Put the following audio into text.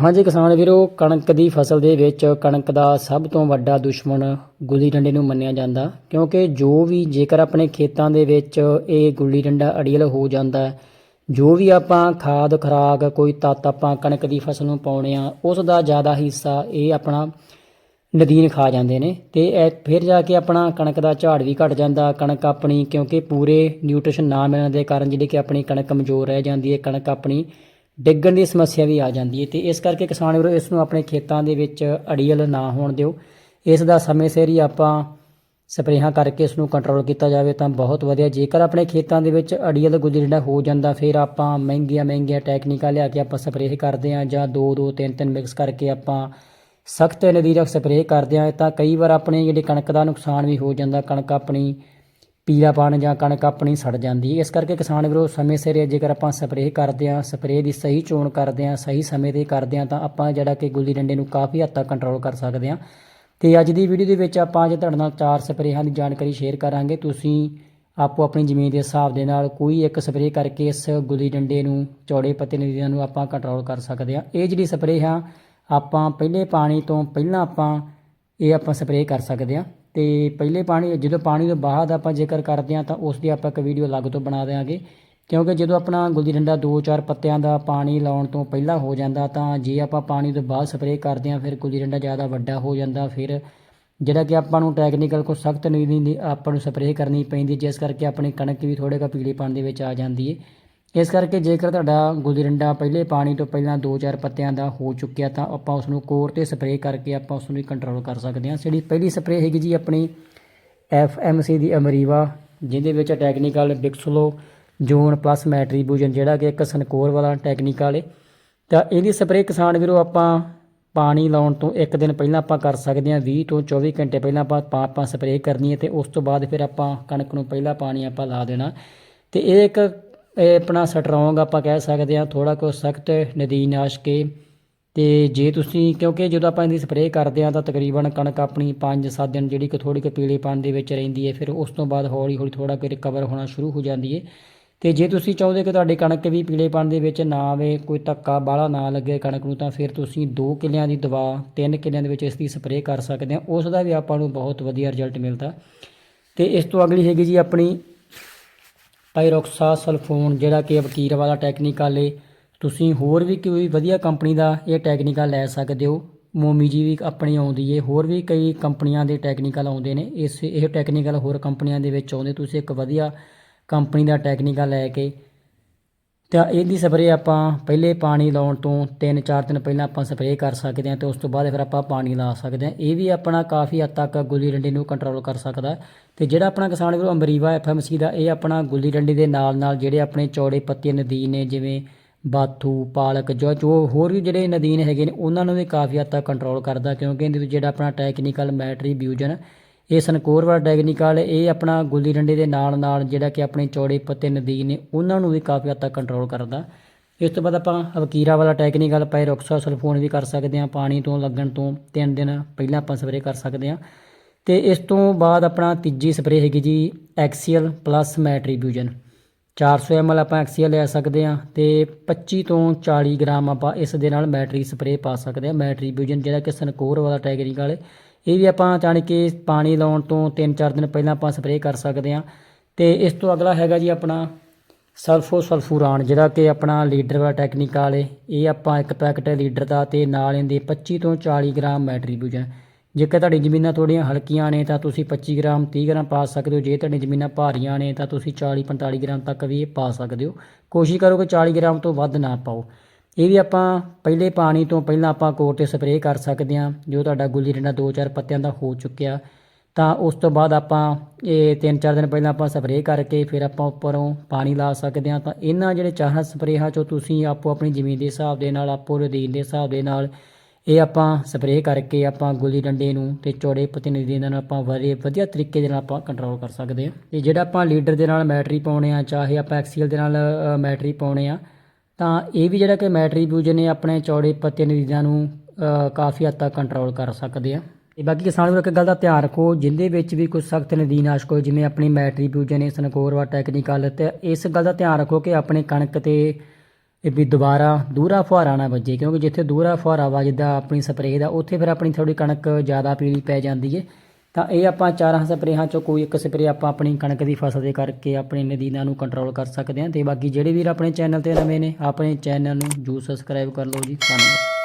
ਹਾਂਜੀ ਕਿਸਾਨ ਵੀਰੋ, ਕਣਕ ਦੀ ਫਸਲ ਦੇ ਵਿੱਚ ਕਣਕ ਦਾ ਸਭ ਤੋਂ ਵੱਡਾ ਦੁਸ਼ਮਣ ਗੁੱਲੀ ਡੰਡੇ ਨੂੰ ਮੰਨਿਆ ਜਾਂਦਾ, ਕਿਉਂਕਿ ਜੋ ਵੀ ਜੇਕਰ ਆਪਣੇ ਖੇਤਾਂ ਦੇ ਵਿੱਚ ਇਹ ਗੁੱਲੀ ਡੰਡਾ ਅੜੀਅਲ ਹੋ ਜਾਂਦਾ, ਜੋ ਵੀ ਆਪਾਂ ਖਾਦ, ਖਰਾਕ, ਕੋਈ ਤੱਤ ਆਪਾਂ ਕਣਕ ਦੀ ਫਸਲ ਨੂੰ ਪਾਉਣੇ ਆ ਉਸ ਦਾ ਜ਼ਿਆਦਾ ਹਿੱਸਾ ਇਹ ਆਪਣਾ ਨਦੀਨ ਖਾ ਜਾਂਦੇ ਨੇ ਤੇ ਇਹ ਫਿਰ ਜਾ ਕੇ ਆਪਣਾ ਕਣਕ ਦਾ ਝਾੜ ਵੀ ਘਟ ਜਾਂਦਾ, ਕਣਕ ਆਪਣੀ ਕਿਉਂਕਿ ਪੂਰੇ ਨਿਊਟ੍ਰੀਸ਼ਨ ਨਾ ਮਿਲਣ ਦੇ ਕਾਰਨ ਜਿਹੜੀ ਕਿ ਆਪਣੀ ਕਣਕ ਕਮਜ਼ੋਰ ਰਹਿ ਜਾਂਦੀ ਹੈ, ਕਣਕ ਆਪਣੀ ਡਿੱਗਣ ਦੀ ਸਮੱਸਿਆ ਵੀ ਆ ਜਾਂਦੀ ਹੈ ਤੇ ਇਸ ਕਰਕੇ ਕਿਸਾਨ ਵੀਰੋ, ਇਸ ਨੂੰ ਆਪਣੇ ਖੇਤਾਂ ਦੇ ਵਿੱਚ ਅੜੀਅਲ ਨਾ ਹੋਣ ਦਿਓ। ਇਸ ਦਾ ਸਮੇਂ ਸਿਰ ਹੀ ਆਪਾਂ ਸਪਰੇਹਾਂ ਕਰਕੇ ਇਸ ਨੂੰ ਕੰਟਰੋਲ ਕੀਤਾ ਜਾਵੇ ਤਾਂ ਬਹੁਤ ਵਧੀਆ। ਜੇਕਰ ਆਪਣੇ ਖੇਤਾਂ ਦੇ ਵਿੱਚ ਅੜੀਅਲ ਗੁਜਰਿੰਡਾ ਹੋ ਜਾਂਦਾ, ਫਿਰ ਆਪਾਂ ਮਹਿੰਗੀਆਂ ਮਹਿੰਗੀਆਂ ਟੈਕਨੀਕਾਂ ਲਿਆ ਕੇ ਆਪਾਂ ਸਪਰੇਅ ਕਰਦੇ ਹਾਂ ਜਾਂ ਦੋ ਦੋ, ਤਿੰਨ ਤਿੰਨ ਮਿਕਸ ਕਰਕੇ ਆਪਾਂ ਸਖਤ ਨਦੀਰਕ ਸਪਰੇਅ ਕਰਦੇ ਹਾਂ ਤਾਂ ਕਈ ਵਾਰ ਆਪਣੇ ਜਿਹੜੇ ਕਣਕ ਦਾ ਨੁਕਸਾਨ ਵੀ ਹੋ ਜਾਂਦਾ। ਕਣਕ ਆਪਣੀ ਪੀਲਾਪਣ ਜਾਂ ਕਣਕ ਆਪਣੀ ਸੜ ਜਾਂਦੀ ਹੈ। ਇਸ ਕਰਕੇ ਕਿਸਾਨ ਵੀਰੋ, ਸਮੇਂ ਸਿਰ ਜੇਕਰ ਆਪਾਂ ਸਪਰੇਅ ਕਰਦੇ ਹਾਂ, ਸਪਰੇਅ ਦੀ ਸਹੀ ਚੋਣ ਕਰਦੇ ਹਾਂ, ਸਹੀ ਸਮੇਂ ਤੇ ਕਰਦੇ ਹਾਂ, ਤਾਂ ਆਪਾਂ ਜਿਹੜਾ ਕਿ ਗੁੱਲੀ ਡੰਡੇ ਨੂੰ ਕਾਫੀ ਹੱਦ ਤੱਕ ਕੰਟਰੋਲ ਕਰ ਸਕਦੇ ਹਾਂ। ਤੇ ਅੱਜ ਦੀ ਵੀਡੀਓ ਦੇ ਵਿੱਚ ਆਪਾਂ ਅੱਜ ਤੁਹਾਡੇ ਨਾਲ ਚਾਰ ਸਪਰੇਹਾਂ ਦੀ ਜਾਣਕਾਰੀ ਸ਼ੇਅਰ ਕਰਾਂਗੇ। ਤੁਸੀਂ ਆਪੋ ਆਪਣੀ ਜ਼ਮੀਨ ਦੇ ਹਿਸਾਬ ਦੇ ਨਾਲ ਕੋਈ ਇੱਕ ਸਪਰੇਅ ਕਰਕੇ ਇਸ ਗੁੱਲੀ ਡੰਡੇ ਨੂੰ, ਚੌੜੇ ਪੱਤੇ ਨਦੀਆਂ ਨੂੰ ਆਪਾਂ ਕੰਟਰੋਲ ਕਰ ਸਕਦੇ ਹਾਂ। ਇਹ ਜਿਹੜੀ ਸਪਰੇਅ ਆ ਆਪਾਂ ਪਹਿਲੇ ਪਾਣੀ ਤੋਂ ਪਹਿਲਾਂ ਆਪਾਂ, ਇਹ ਆਪਾਂ ਸਪਰੇਅ ਕਰ ਸਕਦੇ ਹਾਂ। ਤੇ ਪਹਿਲੇ ਪਾਣੀ, ਜਦੋਂ ਪਾਣੀ ਤੋਂ ਬਾਅਦ ਆਪਾਂ ਜੇਕਰ ਕਰਦੇ ਹਾਂ ਤਾਂ ਉਸ ਦੀ ਆਪਾਂ ਇੱਕ ਵੀਡੀਓ ਅਲੱਗ ਤੋਂ ਬਣਾ ਦੇਵਾਂਗੇ ਕਿਉਂਕਿ ਜਦੋਂ ਆਪਣਾ ਗੁੱਲੀ ਡੰਡਾ 2-4 ਪੱਤਿਆਂ ਦਾ ਪਾਣੀ ਲਾਉਣ ਤੋਂ ਪਹਿਲਾਂ ਹੋ ਜਾਂਦਾ ਤਾਂ ਜੇ ਆਪਾਂ ਪਾਣੀ ਤੋਂ ਬਾਅਦ ਸਪਰੇਅ ਕਰਦੇ ਹਾਂ, ਫਿਰ ਗੁੱਲੀ ਡੰਡਾ ਜ਼ਿਆਦਾ ਵੱਡਾ ਹੋ ਜਾਂਦਾ। ਫਿਰ ਜਿਹੜਾ ਕਿ ਆਪਾਂ ਨੂੰ ਟੈਕਨੀਕਲ ਕੋ ਸਖਤ ਨਹੀਂ ਆਪਾਂ ਨੂੰ ਸਪਰੇਅ ਕਰਨੀ ਪੈਂਦੀ, ਜਿਸ ਕਰਕੇ ਆਪਣੀ ਕਣਕ ਵੀ ਥੋੜੇ ਕਾ ਪੀਲੇ ਪੀਲੀਪਣ ਦੇ ਵਿੱਚ ਆ ਜਾਂਦੀ ਹੈ ਇਸ ਕਰਕੇ ਜੇਕਰ ਤੁਹਾਡਾ ਗੁੱਲੀ ਡੰਡਾ ਪਹਿਲੇ ਪਾਣੀ ਤੋਂ ਪਹਿਲਾਂ 2-4 ਪੱਤਿਆਂ ਦਾ ਹੋ ਚੁੱਕਿਆ ਤਾਂ ਆਪਾਂ ਉਸ ਨੂੰ ਕੋਰ ਤੇ ਸਪਰੇਅ ਕਰਕੇ ਆਪਾਂ ਉਸ ਨੂੰ ਕੰਟਰੋਲ ਕਰ ਸਕਦੇ ਹਾਂ। ਜਿਹੜੀ ਪਹਿਲੀ ਸਪਰੇਅ ਹੈਗੀ ਜੀ ਆਪਣੀ ਐਫਐਮਸੀ ਦੀ ਅਮਰੀਵਾ, ਜਿਹਦੇ ਵਿੱਚ technical Bixlozone plus metribuzin ਜਿਹੜਾ ਕਿ ਇੱਕ ਸੰਕੋਰ ਵਾਲਾ ਟੈਕਨੀਕਲ ਹੈ ਤਾਂ ਇਹਦੀ ਸਪਰੇਅ ਕਿਸਾਨ ਵੀਰੋ ਆਪਾਂ ਪਾਣੀ ਲਾਉਣ ਤੋਂ ਇੱਕ ਦਿਨ ਪਹਿਲਾਂ ਆਪਾਂ ਕਰ ਸਕਦੇ ਹਾਂ 20 ਤੋਂ 24 ਘੰਟੇ ਪਹਿਲਾਂ ਆਪਾਂ ਪਾ- ਆਪਾਂ ਸਪਰੇਅ ਕਰਨੀ ਹੈ ਤੇ ਉਸ ਤੋਂ ਬਾਅਦ ਫਿਰ ਆਪਾਂ ਕਣਕ ਨੂੰ ਪਹਿਲਾ ਪਾਣੀ ਆਪਾਂ ਲਾ ਦੇਣਾ। ਤੇ ਇਹ ਇੱਕ ਇਹ ਆਪਣਾ ਸਟਰੋਂਗ ਆਪਾਂ ਕਹਿ ਸਕਦੇ ਹਾਂ ਥੋੜਾ ਕੁ ਸਖਤ ਨਦੀਨਾਸ਼ ਕੇ। ਤੇ ਜੇ ਤੁਸੀਂ, ਕਿਉਂਕਿ ਜਦੋਂ ਆਪਾਂ ਇਹਦੀ ਸਪਰੇਅ ਕਰਦੇ ਹਾਂ ਤਾਂ ਤਕਰੀਬਨ ਕਣਕ ਆਪਣੀ 5-7 ਦਿਨ ਜਿਹੜੀ ਕਿ ਥੋੜੀ ਕੁ ਪੀਲੇਪਣ ਦੇ ਵਿੱਚ ਰਹਿੰਦੀ ਹੈ, ਫਿਰ ਉਸ ਤੋਂ ਬਾਅਦ ਹੌਲੀ ਹੌਲੀ ਥੋੜਾ ਕਿ ਰਿਕਵਰ ਹੋਣਾ ਸ਼ੁਰੂ ਹੋ ਜਾਂਦੀ ਹੈ। ਤੇ ਜੇ ਤੁਸੀਂ ਚਾਹੁੰਦੇ ਕਿ ਤੁਹਾਡੀ ਕਣਕ ਵੀ ਪੀਲੇਪਣ ਦੇ ਵਿੱਚ ਨਾ ਆਵੇ, ਕੋਈ ਧੱਕਾ ਬਾਹਲਾ ਨਾ ਲੱਗੇ ਕਣਕ ਨੂੰ, ਤਾਂ ਫਿਰ ਤੁਸੀਂ 2 ਕਿੱਲਿਆਂ ਦੀ ਦਵਾ 3 ਕਿੱਲਿਆਂ ਦੇ ਵਿੱਚ ਇਸ ਦੀ ਸਪਰੇਅ ਕਰ ਸਕਦੇ ਹੋ। ਉਸ ਦਾ ਵੀ ਆਪਾਂ ਨੂੰ ਬਹੁਤ ਵਧੀਆ ਰਿਜ਼ਲਟ ਮਿਲਦਾ। ਤੇ ਇਸ ਤੋਂ ਅਗਲੀ ਹੈਗੀ ਜੀ ਆਪਣੀ ਪਾਇਰੋਕਸਾ ਸਲਫੋਨ, ਜਿਹੜਾ ਕਿ ਵਕੀਰ ਵਾਲਾ ਟੈਕਨੀਕਲ ਏ। ਤੁਸੀਂ ਹੋਰ ਵੀ ਕੋਈ ਵਧੀਆ ਕੰਪਨੀ ਦਾ ਇਹ ਟੈਕਨੀਕਲ ਲੈ ਸਕਦੇ ਹੋ। ਮੋਮੀ ਜੀ ਵੀ ਆਪਣੀ ਆਉਂਦੀ ਏ। ਹੋਰ ਵੀ ਕਈ ਕੰਪਨੀਆਂ ਦੇ ਟੈਕਨੀਕਲ ਆਉਂਦੇ ਨੇ। ਇਸ ਇਹ ਟੈਕਨੀਕਲ ਹੋਰ ਕੰਪਨੀਆਂ ਦੇ ਵਿੱਚ ਆਉਂਦੇ। ਤੁਸੀਂ ਇੱਕ ਵਧੀਆ ਕੰਪਨੀ ਦਾ ਟੈਕਨੀਕਲ ਲੈ ਕੇ ਤਾਂ ਇਹਦੀ ਸਪਰੇਅ ਆਪਾਂ ਪਹਿਲੇ ਪਾਣੀ ਲਾਉਣ ਤੋਂ 3-4 ਦਿਨ ਪਹਿਲਾਂ ਆਪਾਂ ਸਪਰੇਅ ਕਰ ਸਕਦੇ ਹਾਂ ਤੇ ਉਸ ਤੋਂ ਬਾਅਦ ਫਿਰ ਆਪਾਂ ਪਾਣੀ ਲਾ ਸਕਦੇ ਹਾਂ ਇਹ ਵੀ ਆਪਣਾ ਕਾਫੀ ਹੱਦ ਤੱਕ ਗੁੱਲੀ ਡੰਡੀ ਨੂੰ ਕੰਟਰੋਲ ਕਰ ਸਕਦਾ ਹੈ। ਤੇ ਜਿਹੜਾ ਆਪਣਾ ਕਿਸਾਨ ਵੀਰੋ ਅੰਬਰੀਵਾ ਐਫਐਮਸੀ ਦਾ, ਇਹ ਆਪਣਾ ਗੁੱਲੀ ਡੰਡੀ ਦੇ ਨਾਲ ਨਾਲ ਜਿਹੜੇ ਆਪਣੇ ਚੌੜੇ ਪੱਤੇ ਨਦੀਨ ਨੇ, ਜਿਵੇਂ ਬਾਥੂ, ਪਾਲਕ ਜੋ ਜੋ ਹੋਰ ਵੀ ਜਿਹੜੇ ਨਦੀਨ ਹੈਗੇ ਨੇ, ਉਹਨਾਂ ਨੂੰ ਵੀ ਕਾਫੀ ਹੱਦ ਤੱਕ ਕੰਟਰੋਲ ਕਰਦਾ ਕਿਉਂਕਿ ਇਹਦੇ ਵਿੱਚ ਜਿਹੜਾ ਆਪਣਾ ਟੈਕਨੀਕਲ ਮੈਟਰੀ ਬਿਊਜਨ ਇਹ ਸਨਕੋਰ ਵਾਲਾ ਟੈਕਨੀਕਲ ਇਹ ਆਪਣਾ ਗੁੱਲੀ ਡੰਡੇ ਦੇ ਨਾਲ ਨਾਲ ਜਿਹੜਾ ਕਿ ਆਪਣੇ ਚੌੜੇ ਪੱਤੇ ਨਦੀਨ ਨੇ, ਉਹਨਾਂ ਨੂੰ ਵੀ ਕਾਫੀ ਹੱਦ ਤੱਕ ਕੰਟਰੋਲ ਕਰਦਾ। ਇਸ ਤੋਂ ਬਾਅਦ ਆਪਾਂ ਵਕੀਰਾ ਵਾਲਾ ਟੈਕਨੀਕਲ ਪਾਇਰੋਕਸਾ ਸਲਫੋਨ ਵੀ ਕਰ ਸਕਦੇ ਹਾਂ, ਪਾਣੀ ਤੋਂ ਲੱਗਣ ਤੋਂ 3 ਦਿਨ ਪਹਿਲਾਂ ਆਪਾਂ ਸਪਰੇਅ ਕਰ ਸਕਦੇ ਹਾਂ। ਤੇ ਇਸ ਤੋਂ ਬਾਅਦ ਆਪਣਾ ਤੀਜੀ ਸਪਰੇਅ ਹੈਗੀ ਜੀ ਐਕਸੀਅਲ ਪਲੱਸ ਮੈਟਰੀਬਿਊਜਨ 400 ml ਆਪਾਂ ਐਕਸੀਅਲ ਲੈ ਸਕਦੇ ਹਾਂ ਤੇ 25 ਤੋਂ 40 ਗ੍ਰਾਮ ਆਪਾਂ ਇਸ ਦੇ ਨਾਲ ਮੈਟਰੀ ਸਪਰੇਅ ਪਾ ਸਕਦੇ ਹਾਂ। ਮੈਟਰੀਬਿਊਜਨ ਜਿਹੜਾ ਕਿ ਸਨਕੋਰ ਵਾਲਾ ਟੈਕਨੀਕਲ ਹੈ ਇਹ ਵੀ ਆਪਾਂ ਜਾਣੀ ਕਿ ਪਾਣੀ ਲਾਉਣ ਤੋਂ 3-4 ਦਿਨ ਪਹਿਲਾਂ ਆਪਾਂ ਸਪਰੇਅ ਕਰ ਸਕਦੇ ਹਾਂ। ਤੇ ਇਸ ਤੋਂ ਅਗਲਾ ਹੈਗਾ ਜੀ ਆਪਣਾ ਸਲਫੋ ਸਲਫੂਰਾਨ ਜਿਹੜਾ ਕਿ ਆਪਣਾ ਲੀਡਰ ਵਾਲਾ ਟੈਕਨੀਕਲ ਹੈ ਇਹ ਆਪਾਂ ਇੱਕ ਪੈਕਟ ਲੀਡਰ ਦਾ ਤੇ ਨਾਲ ਇਹਦੇ 25 ਤੋਂ 40 ਗ੍ਰਾਮ ਮੈਟਰੀਬਿਊਜਨ ਜੇਕਰ ਤੁਹਾਡੀ ਜ਼ਮੀਨਾਂ ਥੋੜ੍ਹੀਆਂ ਹਲਕੀਆਂ ਨੇ ਤਾਂ ਤੁਸੀਂ 25 ਗ੍ਰਾਮ 30 ਗ੍ਰਾਮ ਪਾ ਸਕਦੇ ਹੋ। ਜੇ ਤੁਹਾਡੀ ਜ਼ਮੀਨਾਂ ਭਾਰੀਆਂ ਨੇ ਤਾਂ ਤੁਸੀਂ 40 45 ਗ੍ਰਾਮ ਤੱਕ ਵੀ ਇਹ ਪਾ ਸਕਦੇ ਹੋ। ਕੋਸ਼ਿਸ਼ ਕਰੋ ਕਿ 40 ਗ੍ਰਾਮ ਤੋਂ ਵੱਧ ਨਾ ਪਾਓ। ਇਹ ਵੀ ਆਪਾਂ ਪਹਿਲੇ ਪਾਣੀ ਤੋਂ ਪਹਿਲਾਂ ਆਪਾਂ ਕੋਰ ਤੇ ਸਪਰੇਅ ਕਰ ਸਕਦੇ ਹਾਂ। ਜੋ ਤੁਹਾਡਾ ਗੁੱਲੀ ਡੰਡਾ 2-4 ਪੱਤਿਆਂ ਦਾ ਹੋ ਚੁੱਕਿਆ, ਤਾਂ ਉਸ ਤੋਂ ਬਾਅਦ ਆਪਾਂ ਇਹ 3-4 ਦਿਨ ਪਹਿਲਾਂ ਆਪਾਂ ਸਪਰੇਅ ਕਰਕੇ ਫਿਰ ਆਪਾਂ ਉੱਪਰੋਂ ਪਾਣੀ ਲਾ ਸਕਦੇ ਹਾਂ। ਤਾਂ ਇਹਨਾਂ ਜਿਹੜੇ ਚਾਹਾਂ ਸਪਰੇਹਾਂ ਚੋਂ ਤੁਸੀਂ ਆਪੋ ਆਪਣੀ ਜ਼ਮੀਨ ਦੇ ਹਿਸਾਬ ਦੇ ਨਾਲ, ਆਪੋ ਰਦੀਨ ਦੇ ਹਿਸਾਬ ਦੇ ਨਾਲ ਇਹ ਆਪਾਂ ਸਪਰੇਅ ਕਰਕੇ ਆਪਾਂ ਗੁੱਲੀ ਡੰਡੇ ਨੂੰ ਤੇ ਚੌੜੇ ਪੱਤੇ ਨਦੀ ਨਾਲ ਆਪਾਂ ਵਧੀਆ ਵਧੀਆ ਤਰੀਕੇ ਦੇ ਨਾਲ ਆਪਾਂ ਕੰਟਰੋਲ ਕਰ ਸਕਦੇ ਹਾਂ। ਤੇ ਜਿਹੜਾ ਆਪਾਂ ਲੀਡਰ ਦੇ ਨਾਲ ਮੈਟਰੀ ਪਾਉਣੇ ਆ, ਚਾਹੇ ਆਪਾਂ ਐਕਸੀਅਲ ਦੇ ਨਾਲ ਮੈਟਰੀ ਪਾਉਣੇ ਆ ਤਾਂ ਇਹ ਵੀ ਜਿਹੜਾ ਕਿ ਮੈਟਰੀ ਬੂਜਨ ਨੇ ਆਪਣੇ ਚੌੜੇ ਪੱਤੇ ਨਦੀਨਾਂ ਨੂੰ ਕਾਫੀ ਹੱਦ ਤੱਕ ਕੰਟਰੋਲ ਕਰ ਸਕਦੇ ਆ। ਤੇ ਬਾਕੀ ਕਿਸਾਨ ਵੀਰੋ, ਇੱਕ ਗੱਲ ਦਾ ਧਿਆਨ ਰੱਖੋ ਜਿੰਦੇ ਵਿੱਚ ਵੀ ਕੋਈ ਸਖਤ ਨਦੀਨਾਸ਼ਕ ਹੋਏ ਜਿਵੇਂ ਆਪਣੀ ਮੈਟਰੀ ਬੂਜਨ ਨੇ ਸਨਕੋਰਵਾ ਟੈਕਨੀਕਲ ਤੇ ਇਸ ਗੱਲ ਦਾ ਧਿਆਨ ਰੱਖੋ ਕਿ ਆਪਣੇ ਕਣਕ ਤੇ ਇਹ ਵੀ ਦੁਬਾਰਾ ਦੂਰਾ ਫੁਹਾਰਾ ਨਾ ਵੱਜੇ, ਕਿਉਂਕਿ ਜਿੱਥੇ ਦੂਰਾ ਫੁਹਾਰਾ ਵੱਜਦਾ, ਆਪਣੀ ਸਪਰੇਅ ਦਾ, ਉੱਥੇ ਫਿਰ ਆਪਣੀ ਥੋੜੀ ਕਣਕ ਜ਼ਿਆਦਾ ਪੀਲੀ ਪੈ ਜਾਂਦੀ ਏ। ਤਾਂ ਇਹ ਆਪਾਂ ਚਾਰਾਂ ਸਪਰੇਹਾਂ ਚੋਂ ਕੋਈ ਇੱਕ ਸਪਰੇਅ ਆਪਾਂ ਆਪਣੀ ਕਣਕ ਦੀ ਫਸਲ ਦੇ ਕਰਕੇ ਆਪਣੇ ਨਦੀਨਾਂ ਨੂੰ ਕੰਟਰੋਲ ਕਰ ਸਕਦੇ ਹਾਂ ਤੇ ਬਾਕੀ ਜਿਹੜੇ ਵੀਰ ਆਪਣੇ ਚੈਨਲ ਤੇ ਨਵੇਂ ਨੇ, ਆਪਣੇ ਚੈਨਲ ਨੂੰ ਜੂ ਸਬਸਕ੍ਰਾਈਬ ਕਰ ਲਓ ਜੀ, ਧੰਨਵਾਦ।